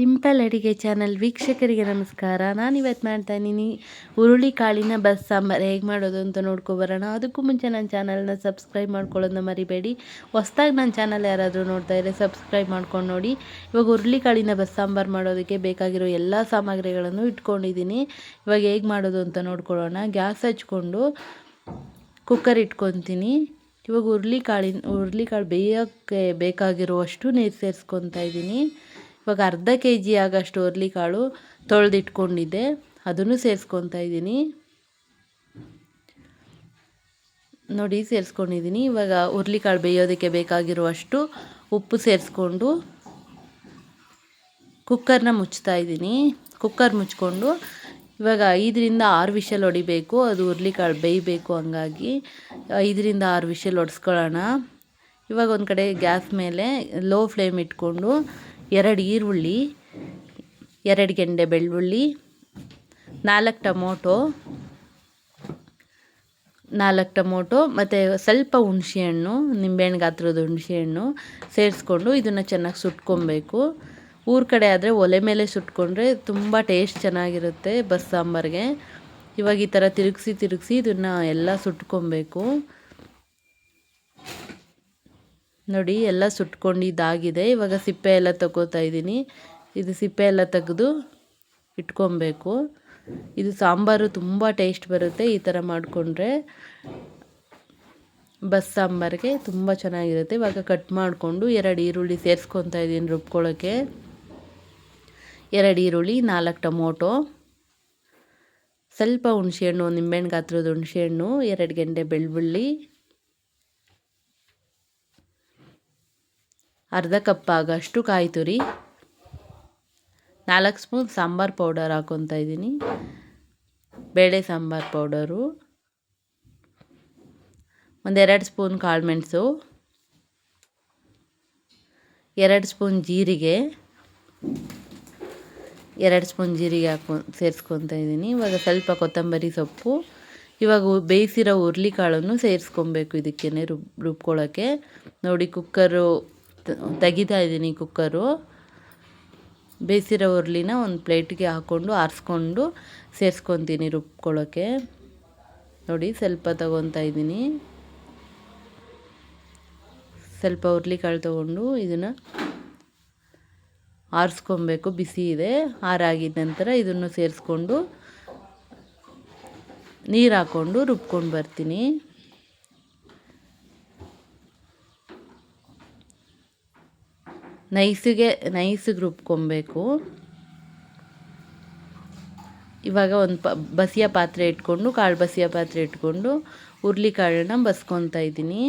Simple ಅಡಿಗೆ channel ವೀಕ್ಷಕರಿಗೆ ನಮಸ್ಕಾರ. ನಾನು ಇವತ್ತು ಮಾಡ್ತಾ ಇದ್ದೀನಿ. ಹುರುಳಿ ಕಾಳಿನ ಬಸ್ ಸಾಂಬಾರು ಹೇಗೆ ಮಾಡೋದು ಅಂತ ನೋಡ್ಕೊಬರೋಣ ಅದಕ್ಕೂ ಮುಂಚೆ ನನ್ನ ಚಾನಲ್ನ ಸಬ್ಸ್ಕ್ರೈಬ್ ಮಾಡ್ಕೊಳ್ಳೋದನ್ನ ಮರಿಬೇಡಿ. ಹೊಸ್ದಾಗಿ ನನ್ನ ಚಾನಲ್ ಯಾರಾದರೂ ನೋಡ್ತಾ ಇದ್ದರೆ ಸಬ್ಸ್ಕ್ರೈಬ್ ಮಾಡ್ಕೊಂಡು ನೋಡಿ. ಇವಾಗ ಹುರುಳಿ ಕಾಳಿನ ಬಸ್ ಸಾಂಬಾರು ಮಾಡೋದಕ್ಕೆ ಬೇಕಾಗಿರೋ ಎಲ್ಲ ಸಾಮಗ್ರಿಗಳನ್ನು ಇಟ್ಕೊಂಡಿದ್ದೀನಿ. ಇವಾಗ ಹೇಗೆ ಮಾಡೋದು ಅಂತ ನೋಡ್ಕೊಳ್ಳೋಣ. ಗ್ಯಾಸ್ ಹಚ್ಕೊಂಡು ಕುಕ್ಕರ್ ಇಟ್ಕೊತೀನಿ. ಇವಾಗ ಹುರುಳಿ ಕಾಳಿನ, ಹುರುಳಿ ಕಾಳು ಬೇಯೋಕ್ಕೆ ಬೇಕಾಗಿರುವಷ್ಟು ನೀರು ಸೇರಿಸ್ಕೊತಾ ಇದ್ದೀನಿ. ಇವಾಗ ಅರ್ಧ ಕೆ ಜಿ ಆಗಷ್ಟು ಕಾಳು ತೊಳೆದಿಟ್ಕೊಂಡಿದ್ದೆ. ಅದನ್ನು ಸೇರಿಸ್ಕೊತಾ ಇದ್ದೀನಿ. ನೋಡಿ, ಸೇರಿಸ್ಕೊಂಡಿದ್ದೀನಿ. ಇವಾಗ ಹುರ್ಲಿಕಾಳು ಬೇಯೋದಕ್ಕೆ ಬೇಕಾಗಿರುವಷ್ಟು ಉಪ್ಪು ಸೇರಿಸ್ಕೊಂಡು ಕುಕ್ಕರ್ನ ಮುಚ್ತಾ ಇದ್ದೀನಿ. ಕುಕ್ಕರ್ ಮುಚ್ಕೊಂಡು ಇವಾಗ ಐದರಿಂದ ಆರು ವಿಷಲ್ ಹೊಡಿಬೇಕು. ಅದು ಹುರ್ಲಿಕಾಳು ಬೇಯಬೇಕು ಹಂಗಾಗಿ ಐದರಿಂದ ಆರು ವಿಷಲ್ ಹೊಡೆಸ್ಕೊಳ್ಳೋಣ. ಇವಾಗ ಒಂದು ಕಡೆ ಗ್ಯಾಸ್ ಮೇಲೆ ಲೋ ಫ್ಲೇಮ್ ಇಟ್ಕೊಂಡು ಎರಡು ಈರುಳ್ಳಿ, ಎರಡು ಗೆಂಡೆ ಬೆಳ್ಳುಳ್ಳಿ, ನಾಲ್ಕು ಟೊಮೊಟೊ ನಾಲ್ಕು ಟೊಮೊಟೊ ಮತ್ತು ಸ್ವಲ್ಪ ಹುಣಸೆಹಣ್ಣು, ನಿಂಬೆಹಣ್ಣು ಗಾತ್ರದ ಹುಣಸೆಹಣ್ಣು ಸೇರಿಸ್ಕೊಂಡು ಇದನ್ನು ಚೆನ್ನಾಗಿ ಸುಟ್ಕೊಬೇಕು. ಊರ ಕಡೆ ಆದರೆ ಒಲೆ ಮೇಲೆ ಸುಟ್ಕೊಂಡ್ರೆ ತುಂಬ ಟೇಸ್ಟ್ ಚೆನ್ನಾಗಿರುತ್ತೆ ಬಸ್ ಸಾಂಬಾರಿಗೆ. ಇವಾಗ ಈ ಥರ ತಿರುಗಿಸಿ ತಿರುಗಿಸಿ ಇದನ್ನು ಎಲ್ಲ ಸುಟ್ಕೊಬೇಕು. ನೋಡಿ, ಎಲ್ಲ ಸುಟ್ಕೊಂಡಿದ್ದಾಗಿದೆ ಇವಾಗ ಸಿಪ್ಪೆ ಎಲ್ಲ ತಗೋತಾ ಇದ್ದೀನಿ. ಇದು ಸಿಪ್ಪೆ ಎಲ್ಲ ತೆಗೆದು ಇಟ್ಕೊಬೇಕು. ಇದು ಸಾಂಬಾರು ತುಂಬ ಟೇಸ್ಟ್ ಬರುತ್ತೆ ಈ ಥರ ಮಾಡಿಕೊಂಡ್ರೆ. ಬಸ್ ಸಾಂಬಾರಿಗೆ ತುಂಬ ಚೆನ್ನಾಗಿರುತ್ತೆ. ಇವಾಗ ಕಟ್ ಮಾಡಿಕೊಂಡು ಎರಡು ಈರುಳ್ಳಿ ಸೇರಿಸ್ಕೊತಾ ಇದ್ದೀನಿ ರುಬ್ಕೊಳ್ಳೋಕ್ಕೆ. ಎರಡು ಈರುಳ್ಳಿ, ನಾಲ್ಕು ಟೊಮೊಟೊ, ಸ್ವಲ್ಪ ಹುಣಸೆಹಣ್ಣು, ನಿಂಬೆಹಣ್ಣು, ಗಾತ್ರದ ಹುಣಸೆಹಣ್ಣು, ಎರಡು ಗೆಂಡೆ ಬೆಳ್ಳುಳ್ಳಿ ಅರ್ಧ ಕಪ್ ಆಗೋಷ್ಟು ಕಾಯಿ ತುರಿ, ನಾಲ್ಕು ಸ್ಪೂನ್ ಸಾಂಬಾರು ಪೌಡರ್ ಹಾಕ್ಕೊತಾ ಇದ್ದೀನಿ. ಬೇಳೆ ಸಾಂಬಾರು ಪೌಡರು ಒಂದೆರಡು ಸ್ಪೂನ್ ಕಾಳು ಮೆಣಸು, ಎರಡು ಸ್ಪೂನ್ ಜೀರಿಗೆ, ಎರಡು ಸ್ಪೂನ್ ಜೀರಿಗೆ ಹಾಕೊ, ಸೇರಿಸ್ಕೊತಾ ಇದ್ದೀನಿ. ಇವಾಗ ಸ್ವಲ್ಪ ಕೊತ್ತಂಬರಿ ಸೊಪ್ಪು, ಇವಾಗ ಬೇಯಿಸಿರೋ ಹುರ್ಲಿಕಾಳನ್ನು ಸೇರಿಸ್ಕೊಬೇಕು ಇದಕ್ಕೇ ರುಬ್ ರುಬ್ಕೊಳ್ಳೋಕ್ಕೆ ನೋಡಿ, ಕುಕ್ಕರು ತೆಗಿತಾ ಇದ್ದೀನಿ ಕುಕ್ಕರು. ಬೇಯಿಸಿರೋ ಉರ್ಲಿನ ಒಂದು ಪ್ಲೇಟ್ಗೆ ಹಾಕ್ಕೊಂಡು ಆರಿಸ್ಕೊಂಡು ಸೇರಿಸ್ಕೊತೀನಿ ರುಬ್ಕೊಳ್ಳೋಕ್ಕೆ ನೋಡಿ, ಸ್ವಲ್ಪ ತಗೊತಾ ಇದ್ದೀನಿ. ಸ್ವಲ್ಪ ಹುರ್ಲಿಕಾಳು ತೊಗೊಂಡು ಇದನ್ನು ಆರಿಸ್ಕೊಬೇಕು. ಬಿಸಿ ಇದೆ. ಆರಾಗಿದ ನಂತರ ಇದನ್ನು ಸೇರಿಸ್ಕೊಂಡು ನೀರು ಹಾಕ್ಕೊಂಡು ರುಬ್ಕೊಂಡು ಬರ್ತೀನಿ. ನೈಸಿಗೆ ನೈಸಿಗೆ ರುಬ್ಕೊಬೇಕು ಇವಾಗ ಒಂದು ಪ, ಬಸಿಯ ಪಾತ್ರೆ ಇಟ್ಕೊಂಡು, ಕಾಳು ಬಸಿಯ ಪಾತ್ರೆ ಇಟ್ಕೊಂಡು ಕಾಳನ್ನ ಬಸ್ಕೊತಾ ಇದ್ದೀನಿ.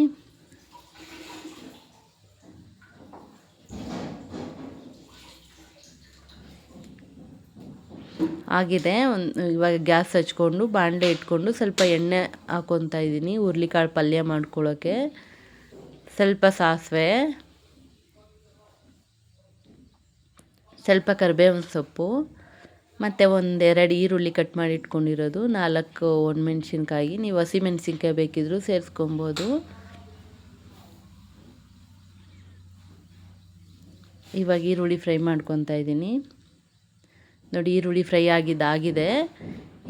ಆಗಿದೆ. ಒಂದು, ಇವಾಗ ಗ್ಯಾಸ್ ಹಚ್ಕೊಂಡು ಬಾಣಲೆ ಇಟ್ಕೊಂಡು ಸ್ವಲ್ಪ ಎಣ್ಣೆ ಹಾಕೊತಾ ಇದ್ದೀನಿ, ಹುರ್ಲಿಕಾಳು ಪಲ್ಯ ಮಾಡ್ಕೊಳ್ಳೋಕ್ಕೆ ಸ್ವಲ್ಪ ಸಾಸಿವೆ. ಸ್ವಲ್ಪ ಕರಿಬೇವಿನ ಸೊಪ್ಪು, ಮತ್ತು ಒಂದೆರಡು ಈರುಳ್ಳಿ ಕಟ್ ಮಾಡಿ ಇಟ್ಕೊಂಡಿರೋದು, ನಾಲ್ಕು ಒಣಮೆಣ್ಸಿನ್ಕಾಯಿ. ನೀವು ಹಸಿಮೆಣ್ಸಿನ್ಕಾಯಿ ಬೇಕಿದ್ದರೂ ಸೇರಿಸ್ಕೊಬೋದು. ಇವಾಗ ಈರುಳ್ಳಿ ಫ್ರೈ ಮಾಡ್ಕೊತಾ ಇದ್ದೀನಿ. ನೋಡಿ, ಈರುಳ್ಳಿ ಫ್ರೈ ಆಗಿದ್ದಾಗಿದೆ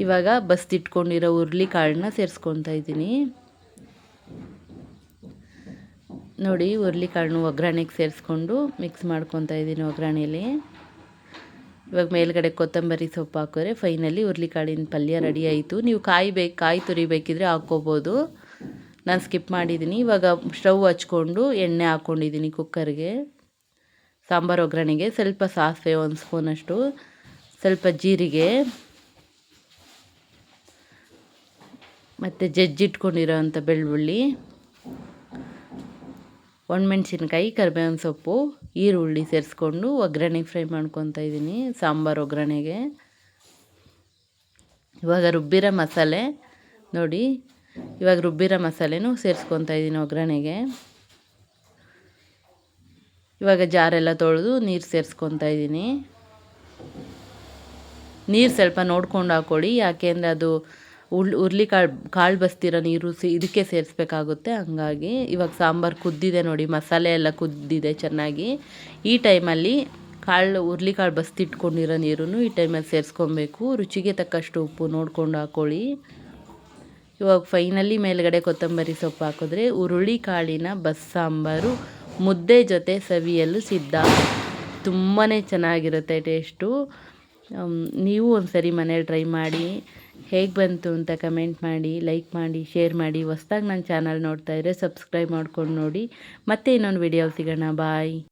ಇವಾಗ ಬಸ್ತಿಟ್ಕೊಂಡಿರೋ ಹುರ್ಲಿ ಕಾಳನ್ನ ಸೇರಿಸ್ಕೊತಾ ಇದ್ದೀನಿ. ನೋಡಿ ಹುರ್ಲಿ ಕಾಳನ್ನ ಒಗ್ಗರಣೆಗೆ ಸೇರಿಸ್ಕೊಂಡು ಮಿಕ್ಸ್ ಮಾಡ್ಕೊತಾ ಇದ್ದೀನಿ ಒಗ್ಗರಣೆಯಲ್ಲಿ ಇವಾಗ ಮೇಲ್ಗಡೆ ಕೊತ್ತಂಬರಿ ಸೊಪ್ಪು ಹಾಕಿದ್ರೆ ಫೈನಲಿ ಹುರ್ಲಿಕಾಳಿನ ಪಲ್ಯ ರೆಡಿ ಆಯಿತು. ನೀವು ಕಾಯಿ ಬೇಕು ಕಾಯಿ ತುರಿಬೇಕಿದ್ರೆ ಹಾಕ್ಕೋಬೋದು. ನಾನು ಸ್ಕಿಪ್ ಮಾಡಿದ್ದೀನಿ ಇವಾಗ ಸ್ಟವ್ ಹಚ್ಕೊಂಡು ಎಣ್ಣೆ ಹಾಕ್ಕೊಂಡಿದ್ದೀನಿ ಕುಕ್ಕರ್ಗೆ ಸಾಂಬಾರು ಒಗ್ಗರಣೆಗೆ ಸ್ವಲ್ಪ ಸಾಸಿವೆ ಒಂದು ಸ್ಪೂನಷ್ಟು ಸ್ವಲ್ಪ ಜೀರಿಗೆ, ಮತ್ತು ಜಜ್ಜಿಟ್ಕೊಂಡಿರೋ ಅಂಥ ಬೆಳ್ಳುಳ್ಳಿ. ಒಣಮೆಣ್ಸಿನ್ಕಾಯಿ ಕರಿಬೇವಿನ ಸೊಪ್ಪು, ಈರುಳ್ಳಿ ಸೇರಿಸ್ಕೊಂಡು ಒಗ್ಗರಣೆಗೆ ಫ್ರೈ ಮಾಡ್ಕೊತಾ ಇದ್ದೀನಿ ಸಾಂಬಾರು ಒಗ್ಗರಣೆಗೆ. ಇವಾಗ ರುಬ್ಬಿರೋ ಮಸಾಲೆ, ನೋಡಿ, ಇವಾಗ ರುಬ್ಬಿರೋ ಮಸಾಲೆನೂ ಸೇರಿಸ್ಕೊತಾ ಇದ್ದೀನಿ ಒಗ್ಗರಣೆಗೆ. ಇವಾಗ ಜಾರೆಲ್ಲ ತೊಳೆದು ನೀರು ಸೇರಿಸ್ಕೊತಾ ಇದ್ದೀನಿ ನೀರು ಸ್ವಲ್ಪ ನೋಡ್ಕೊಂಡು ಹಾಕ್ಕೊಳ್ಳಿ ಯಾಕೆಂದರೆ ಅದು ಉಳ್ ಹುರ್ಳಿಕಾಳು ಕಾಳು ಕಾಳು ಬಸ್ತಿರೋ ನೀರು ಸಿ, ಇದಕ್ಕೆ ಸೇರಿಸ್ಬೇಕಾಗುತ್ತೆ. ಹಂಗಾಗಿ ಇವಾಗ ಸಾಂಬಾರು ಕುದ್ದಿದೆ ನೋಡಿ, ಮಸಾಲೆ ಎಲ್ಲ ಕುದ್ದಿದೆ ಚೆನ್ನಾಗಿ. ಈ ಟೈಮಲ್ಲಿ ಕಾಳು ಹುರ್ಲಿಕಾಳು ಬಸ್ತಿಟ್ಕೊಂಡಿರೋ ನೀರನ್ನು ಈ ಟೈಮಲ್ಲಿ ಸೇರಿಸ್ಕೊಬೇಕು. ರುಚಿಗೆ ತಕ್ಕಷ್ಟು ಉಪ್ಪು ನೋಡ್ಕೊಂಡು ಹಾಕ್ಕೊಳ್ಳಿ ಇವಾಗ ಫೈನಲಿ ಮೇಲ್ಗಡೆ ಕೊತ್ತಂಬರಿ ಸೊಪ್ಪು ಹಾಕಿದ್ರೆ ಹುರುಳಿ ಕಾಳಿನ ಬಸ್ಸಾಂಬಾರು ಮುದ್ದೆ ಜೊತೆ ಸವಿಯಲು ಸಿದ್ಧ. ತುಂಬಾ ಚೆನ್ನಾಗಿರುತ್ತೆ ಟೇಸ್ಟು. ನೀವು ಒಂದು ಸರಿ ಮನೇಲಿ ಟ್ರೈ ಮಾಡಿ ಹೇಗೆ ಬಂತು ಅಂತ ಕಮೆಂಟ್ ಮಾಡಿ ಲೈಕ್ ಮಾಡಿ ಶೇರ್ ಮಾಡಿ. ಹೊಸ್ದಾಗಿ ನನ್ನ ಚಾನಲ್ ನೋಡ್ತಾ ಇದ್ದರೆ ಸಬ್ಸ್ಕ್ರೈಬ್ ಮಾಡ್ಕೊಂಡು ನೋಡಿ. ಮತ್ತೆ ಇನ್ನೊಂದು ವಿಡಿಯೋ ಸಿಗೋಣ. ಬಾಯ್